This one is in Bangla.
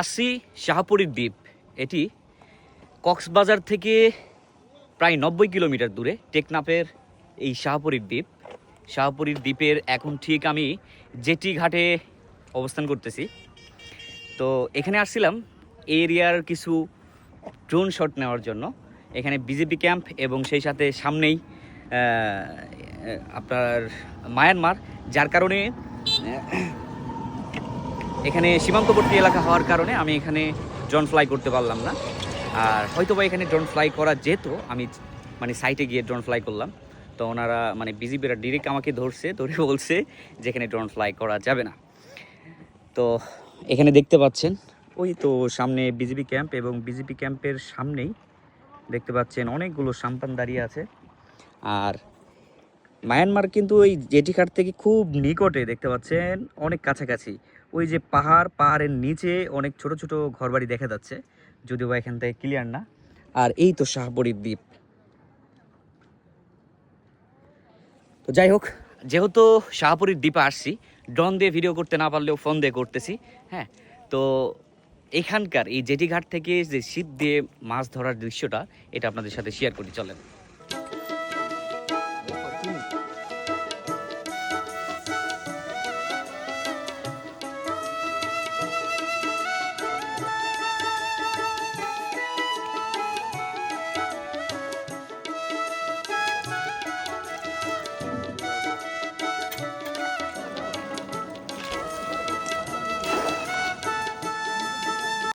আসি শাহপুরীর দ্বীপ। এটি কক্সবাজার থেকে প্রায় নব্বই কিলোমিটার দূরে টেকনাফের এই শাহপুরীর দ্বীপ। শাহপুরীর দ্বীপের এখন ঠিক আমি জেটি ঘাটে অবস্থান করতেছি। তো এখানে আসছিলাম এরিয়ার কিছু ড্রোন শট নেওয়ার জন্য। এখানে বিজেপি ক্যাম্প এবং সেই সাথে সামনেই আপনার মায়ানমার, যার কারণে এখানে সীমান্তবর্তী এলাকা হওয়ার কারণে আমি এখানে ড্রোন ফ্লাই করতে পারলাম না। আর হয়তো বা এখানে ড্রোন ফ্লাই করা যেত, আমি মানে সাইটে গিয়ে ড্রোন ফ্লাই করলাম। তো ওনারা মানে বিজিবিরা ডিরেক্ট আমাকে ধরছে, ধরে বলছে যে এখানে ড্রোন ফ্লাই করা যাবে না। তো এখানে দেখতে পাচ্ছেন, ওই তো সামনে বিজিবি ক্যাম্প এবং বিজিবি ক্যাম্পের সামনেই দেখতে পাচ্ছেন অনেকগুলো সাম্পান দাঁড়িয়ে আছে। আর মায়ানমার কিন্তু ওই জেটিঘাট থেকে খুব নিকটে দেখতে পাচ্ছেন, অনেক কাছাকাছি। ওই যে পাহাড়, পাহাড়ের নিচে অনেক ছোট ছোট ঘরবাড়ি দেখা যাচ্ছে। যদিও বা এখান থেকে ক্লিয়ার না। আর এই তো শাহপরীর দ্বীপ। তো যাই হোক, যেহেতু শাহপুরীর দ্বীপে আসছি ড্রোন দিয়ে ভিডিও করতে না পারলেও ফোন দিয়ে করতেছি হ্যাঁ? তো এখানকার এই জেটিঘাট থেকে যে শীত দিয়ে মাছ ধরার দৃশ্যটা, এটা আপনাদের সাথে শেয়ার করি, চলেন।